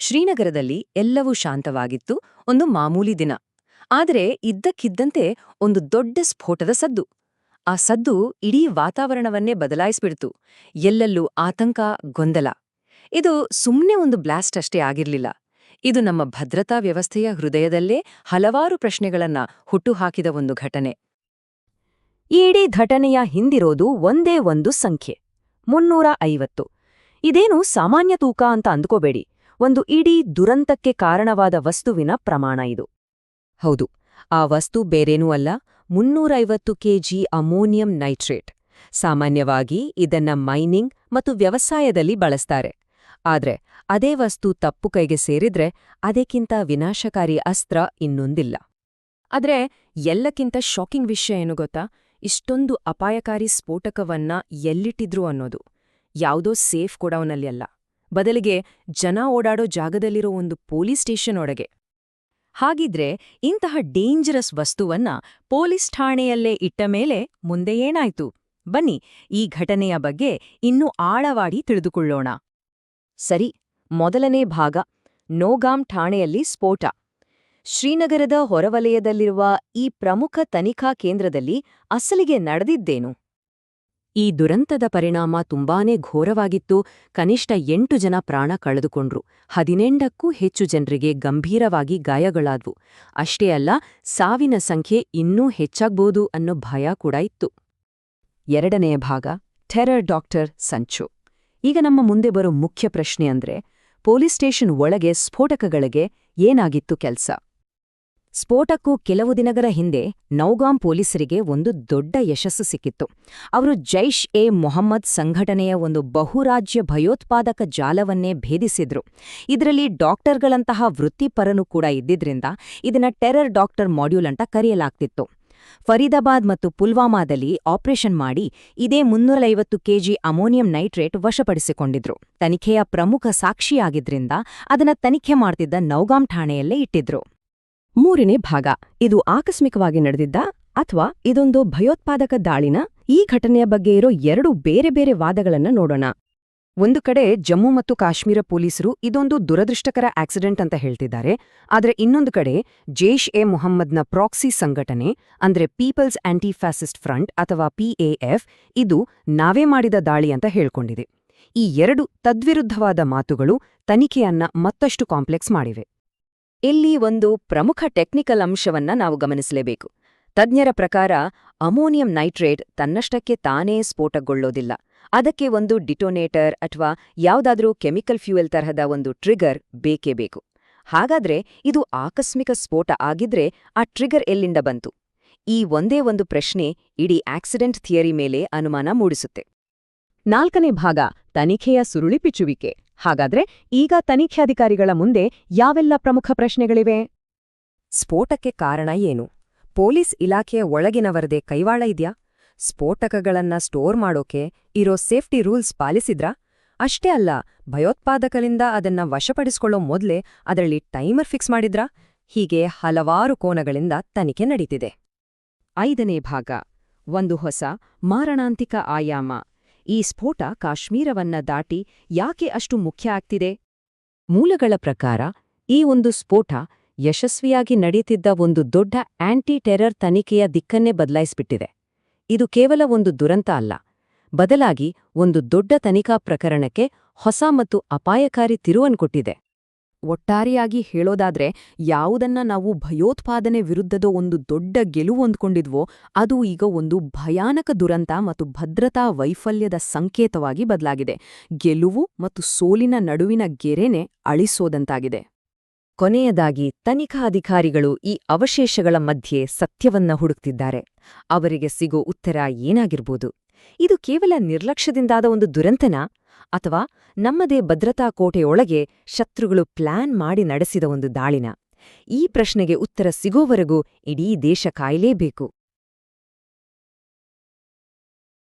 ಶ್ರೀನಗರದಲ್ಲಿ ಎಲ್ಲವೂ ಶಾಂತವಾಗಿತ್ತು, ಒಂದು ಮಾಮೂಲಿ ದಿನ. ಆದರೆ ಇದ್ದಕ್ಕಿದ್ದಂತೆ ಒಂದು ದೊಡ್ಡ ಸ್ಫೋಟದ ಸದ್ದು. ಆ ಸದ್ದು ಇಡೀ ವಾತಾವರಣವನ್ನೇ ಬದಲಾಯಿಸ್ಬಿಡ್ತು. ಎಲ್ಲೆಲ್ಲೂ ಆತಂಕ, ಗೊಂದಲ. ಇದು ಸುಮ್ಮನೆ ಒಂದು ಬ್ಲಾಸ್ಟ್ ಅಷ್ಟೇ ಆಗಿರ್ಲಿಲ್ಲ. ಇದು ನಮ್ಮ ಭದ್ರತಾ ವ್ಯವಸ್ಥೆಯ ಹೃದಯದಲ್ಲೇ ಹಲವಾರು ಪ್ರಶ್ನೆಗಳನ್ನ ಹುಟ್ಟುಹಾಕಿದ ಒಂದು ಘಟನೆ. ಈ ಇಡೀ ಘಟನೆಯ ಹಿಂದಿರೋದು ಒಂದೇ ಒಂದು ಸಂಖ್ಯೆ, ಮುನ್ನೂರ ಐವತ್ತು. ಇದೇನು ಸಾಮಾನ್ಯ ತೂಕ ಅಂತ ಅಂದ್ಕೋಬೇಡಿ. ಒಂದು ಇಡೀ ದುರಂತಕ್ಕೆ ಕಾರಣವಾದ ವಸ್ತುವಿನ ಪ್ರಮಾಣ ಇದು. ಹೌದು, ಆ ವಸ್ತು ಬೇರೇನೂ ಅಲ್ಲ, ಮುನ್ನೂರೈವತ್ತು ಕೆಜಿ ಅಮೋನಿಯಂ ನೈಟ್ರೇಟ್. ಸಾಮಾನ್ಯವಾಗಿ ಇದನ್ನ ಮೈನಿಂಗ್ ಮತ್ತು ವ್ಯವಸಾಯದಲ್ಲಿ ಬಳಸ್ತಾರೆ. ಆದ್ರೆ, ಅದೇ ವಸ್ತು ತಪ್ಪು ಕೈಗೆ ಸೇರಿದ್ರೆ ಅದಕ್ಕಿಂತ ವಿನಾಶಕಾರಿ ಅಸ್ತ್ರ ಇನ್ನೊಂದಿಲ್ಲ. ಆದ್ರೆ, ಎಲ್ಲಕ್ಕಿಂತ ಶಾಕಿಂಗ್ ವಿಷಯ ಏನು ಗೊತ್ತಾ? ಇಷ್ಟೊಂದು ಅಪಾಯಕಾರಿ ಸ್ಫೋಟಕವನ್ನ ಎಲ್ಲಿಟ್ಟಿದ್ರು ಅನ್ನೋದು. ಯಾವುದೋ ಸೇಫ್ ಕೊಡವನಲ್ಲಿ ಅಲ್ಲ ಬದಲಿಗೆ ಜನ ಓಡಾಡೋ ಜಾಗದಲ್ಲಿರೋ ಒಂದು ಪೊಲೀಸ್ ಸ್ಟೇಷನ್ ಒಳಗೆ. ಹಾಗಿದ್ರೆ ಇಂತಹ ಡೇಂಜರಸ್ ವಸ್ತುವನ್ನ ಪೊಲೀಸ್ ಠಾಣೆಯಲ್ಲೇ ಇಟ್ಟ ಮೇಲೆ ಮುಂದೆ ಏನಾಯ್ತು? ಬನ್ನಿ, ಈ ಘಟನೆಯ ಬಗ್ಗೆ ಇನ್ನೂ ಆಳವಾಡಿ ತಿಳಿದುಕೊಳ್ಳೋಣ. ಸರಿ, ಮೊದಲನೇ ಭಾಗ ನೋಗಾಂ ಠಾಣೆಯಲ್ಲಿ ಸ್ಫೋಟ. ಶ್ರೀನಗರದ ಹೊರವಲಯದಲ್ಲಿರುವ ಈ ಪ್ರಮುಖ ತನಿಖಾ ಕೇಂದ್ರದಲ್ಲಿ ಅಸಲಿಗೆ ನಡೆದಿದ್ದೇನು? ಈ ದುರಂತದ ಪರಿಣಾಮ ತುಂಬಾನೇ ಘೋರವಾಗಿತ್ತು. ಕನಿಷ್ಠ ಎಂಟು ಜನ ಪ್ರಾಣ ಕಳೆದುಕೊಂಡ್ರು. ಹದಿನೆಂಟಕ್ಕೂ ಹೆಚ್ಚು ಜನರಿಗೆ ಗಂಭೀರವಾಗಿ ಗಾಯಗಳಾದ್ವು. ಅಷ್ಟೇ ಅಲ್ಲ, ಸಾವಿನ ಸಂಖ್ಯೆ ಇನ್ನೂ ಹೆಚ್ಚಾಗ್ಬೋದು ಅನ್ನೋ ಭಯ ಕೂಡ ಇತ್ತು. ಎರಡನೆಯ ಭಾಗ, ಟೆರರ್ ಡಾಕ್ಟರ್ ಸಂಚು. ಈಗ ನಮ್ಮ ಮುಂದೆ ಬರೋ ಮುಖ್ಯ ಪ್ರಶ್ನೆ ಅಂದ್ರೆ, ಪೊಲೀಸ್ ಸ್ಟೇಷನ್ ಒಳಗೆ ಸ್ಫೋಟಕಗಳಿಗೆ ಏನಾಗಿತ್ತು ಕೆಲ್ಸ? ಸ್ಫೋಟಕ್ಕೂ ಕೆಲವು ದಿನಗಳ ಹಿಂದೆ ನೌಗಾಂ ಪೊಲೀಸರಿಗೆ ಒಂದು ದೊಡ್ಡ ಯಶಸ್ಸು ಸಿಕ್ಕಿತ್ತು. ಅವರು ಜೈಷ್ ಎ ಮೊಹಮ್ಮದ್ ಸಂಘಟನೆಯ ಒಂದು ಬಹುರಾಜ್ಯ ಭಯೋತ್ಪಾದಕ ಜಾಲವನ್ನೇ ಭೇದಿಸಿದ್ರು. ಇದರಲ್ಲಿ ಡಾಕ್ಟರ್ಗಳಂತಹ ವೃತ್ತಿಪರನು ಕೂಡ ಇದ್ದಿದ್ರಿಂದ ಇದನ್ನ ಟೆರರ್ ಡಾಕ್ಟರ್ ಮಾಡ್ಯೂಲ್ ಅಂತ ಕರೆಯಲಾಗ್ತಿತ್ತು. ಫರೀದಾಬಾದ್ ಮತ್ತು ಪುಲ್ವಾಮಾದಲ್ಲಿ ಆಪರೇಷನ್ ಮಾಡಿ ಇದೇ ಮುನ್ನೂರೈವತ್ತು ಕೆಜಿ ಅಮೋನಿಯಂ ನೈಟ್ರೇಟ್ ವಶಪಡಿಸಿಕೊಂಡಿದ್ರು. ತನಿಖೆಯ ಪ್ರಮುಖ ಸಾಕ್ಷಿಯಾಗಿದ್ರಿಂದ ಅದನ್ನ ತನಿಖೆ ಮಾಡ್ತಿದ್ದ ನೌಗಾಂ ಠಾಣೆಯಲ್ಲೇ ಇಟ್ಟಿದ್ರು. ಮೂರನೇ ಭಾಗ. ಇದು ಆಕಸ್ಮಿಕವಾಗಿ ನಡೆದಿದ್ದ ಅಥವಾ ಇದೊಂದು ಭಯೋತ್ಪಾದಕ ದಾಳಿನ ಈ ಘಟನೆಯ ಬಗ್ಗೆ ಇರೋ ಎರಡು ಬೇರೆ ಬೇರೆ ವಾದಗಳನ್ನ ನೋಡೋಣ. ಒಂದು ಕಡೆ ಜಮ್ಮು ಮತ್ತು ಕಾಶ್ಮೀರ ಪೊಲೀಸರು ಇದೊಂದು ದುರದೃಷ್ಟಕರ ಆಕ್ಸಿಡೆಂಟ್ ಅಂತ ಹೇಳ್ತಿದ್ದಾರೆ. ಆದರೆ ಇನ್ನೊಂದು ಕಡೆ ಜೇಷ್ ಎ ಮೊಹಮ್ಮದ್ನ ಪ್ರಾಕ್ಸಿ ಸಂಘಟನೆ, ಅಂದ್ರೆ ಪೀಪಲ್ಸ್ ಆಂಟಿ ಫ್ಯಾಸಿಸ್ಟ್ ಫ್ರಂಟ್ ಅಥವಾ ಪಿಎಎಫ್ ಇದು ನಾವೇ ಮಾಡಿದ ದಾಳಿ ಅಂತ ಹೇಳ್ಕೊಂಡಿದೆ. ಈ ಎರಡು ತದ್ವಿರುದ್ಧವಾದ ಮಾತುಗಳು ತನಿಖೆಯನ್ನ ಮತ್ತಷ್ಟು ಕಾಂಪ್ಲೆಕ್ಸ್ ಮಾಡಿವೆ. ಇಲ್ಲಿ ಒಂದು ಪ್ರಮುಖ ಟೆಕ್ನಿಕಲ್ ಅಂಶವನ್ನ ನಾವು ಗಮನಿಸಲೇಬೇಕು. ತಜ್ಞರ ಪ್ರಕಾರ, ಅಮೋನಿಯಂ ನೈಟ್ರೇಟ್ ತನ್ನಷ್ಟಕ್ಕೆ ತಾನೇ ಸ್ಫೋಟಗೊಳ್ಳೋದಿಲ್ಲ. ಅದಕ್ಕೆ ಒಂದು ಡಿಟೋನೇಟರ್ ಅಥವಾ ಯಾವುದಾದ್ರೂ ಕೆಮಿಕಲ್ ಫ್ಯೂಯಲ್ ತರಹದ ಒಂದು ಟ್ರಿಗರ್ ಬೇಕೇ ಬೇಕು. ಹಾಗಾದ್ರೆ ಇದು ಆಕಸ್ಮಿಕ ಸ್ಫೋಟ ಆಗಿದ್ರೆ ಆ ಟ್ರಿಗರ್ ಎಲ್ಲಿಂದ ಬಂತು? ಈ ಒಂದೇ ಒಂದು ಪ್ರಶ್ನೆ ಇಡೀ ಆಕ್ಸಿಡೆಂಟ್ ಥಿಯರಿ ಮೇಲೆ ಅನುಮಾನ ಮೂಡಿಸುತ್ತೆ. ನಾಲ್ಕನೇ ಭಾಗ ತನಿಖೆಯ ಸುರುಳಿಪಿಚ್ಚುವಿಕೆ ಹಾಗಾದ್ರೆ ಈಗ ತನಿಖಾಧಿಕಾರಿಗಳ ಮುಂದೆ ಯಾವೆಲ್ಲ ಪ್ರಮುಖ ಪ್ರಶ್ನೆಗಳಿವೆ? ಸ್ಫೋಟಕ್ಕೆ ಕಾರಣ ಏನು? ಪೊಲೀಸ್ ಇಲಾಖೆಯ ಒಳಗಿನವರದೇ ಕೈವಾಳ ಇದ್ಯಾ? ಸ್ಫೋಟಕಗಳನ್ನ ಸ್ಟೋರ್ ಮಾಡೋಕೆ ಇರೋ ಸೇಫ್ಟಿ ರೂಲ್ಸ್ ಪಾಲಿಸಿದ್ರಾ? ಅಷ್ಟೇ ಅಲ್ಲ, ಭಯೋತ್ಪಾದಕರಿಂದ ಅದನ್ನ ವಶಪಡಿಸ್ಕೊಳ್ಳೋ ಮೊದ್ಲೇ ಅದರಲ್ಲಿ ಟೈಮರ್ ಫಿಕ್ಸ್ ಮಾಡಿದ್ರಾ? ಹೀಗೆ ಹಲವಾರು ಕೋನಗಳಿಂದ ತನಿಖೆ ನಡೀತಿದೆ. ಐದನೇ ಭಾಗ, ಒಂದು ಹೊಸ ಮಾರಣಾಂತಿಕ ಆಯಾಮ. ಈ ಸ್ಫೋಟ ಕಾಶ್ಮೀರವನ್ನ ದಾಟಿ ಯಾಕೆ ಅಷ್ಟು ಮುಖ್ಯ ಆಗ್ತಿದೆ? ಮೂಲಗಳ ಪ್ರಕಾರ, ಈ ಒಂದು ಸ್ಫೋಟ ಯಶಸ್ವಿಯಾಗಿ ನಡೆಯುತ್ತಿದ್ದ ಒಂದು ದೊಡ್ಡ ಆಂಟಿ ಟೆರರ್ ತನಿಖೆಯ ದಿಕ್ಕನ್ನೇ ಬದಲಾಯಿಸಿಬಿಟ್ಟಿದೆ. ಇದು ಕೇವಲ ಒಂದು ದುರಂತ ಅಲ್ಲ. ಬದಲಾಗಿ ಒಂದು ದೊಡ್ಡ ತನಿಖಾ ಪ್ರಕರಣಕ್ಕೆ ಹೊಸ ಮತ್ತು ಅಪಾಯಕಾರಿ ತಿರುವನ್ ಕೊಟ್ಟಿದೆ. ಒಟ್ಟಾರೆಯಾಗಿ ಹೇಳೋದಾದ್ರೆ, ಯಾವುದನ್ನ ನಾವು ಭಯೋತ್ಪಾದನೆ ವಿರುದ್ಧದ ಒಂದು ದೊಡ್ಡ ಗೆಲುವು ಅಂದ್ಕೊಂಡಿದ್ವೋ ಅದು ಈಗ ಒಂದು ಭಯಾನಕ ದುರಂತ ಮತ್ತು ಭದ್ರತಾ ವೈಫಲ್ಯದ ಸಂಕೇತವಾಗಿ ಬದಲಾಗಿದೆ. ಗೆಲುವು ಮತ್ತು ಸೋಲಿನ ನಡುವಿನ ಗೆರೆನೆ ಅಳಿಸೋದಂತಾಗಿದೆ. ಕೊನೆಯದಾಗಿ, ತನಿಖಾ ಅಧಿಕಾರಿಗಳು ಈ ಅವಶೇಷಗಳ ಮಧ್ಯೆ ಸತ್ಯವನ್ನ ಹುಡುಕ್ತಿದ್ದಾರೆ. ಅವರಿಗೆ ಸಿಗೋ ಉತ್ತರ ಏನಾಗಿರ್ಬೋದು? ಇದು ಕೇವಲ ನಿರ್ಲಕ್ಷ್ಯದಿಂದಾದ ಒಂದು ದುರಂತನಾ? ಅಥವಾ ನಮ್ಮದೇ ಭದ್ರತಾ ಕೋಟೆಯೊಳಗೆ ಶತ್ರುಗಳು ಪ್ಲಾನ್ ಮಾಡಿ ನಡೆಸಿದ ಒಂದು ದಾಳಿನ. ಈ ಪ್ರಶ್ನೆಗೆ ಉತ್ತರ ಸಿಗೋವರೆಗೂ ಇಡೀ ದೇಶ ಕಾಯಲೇಬೇಕು.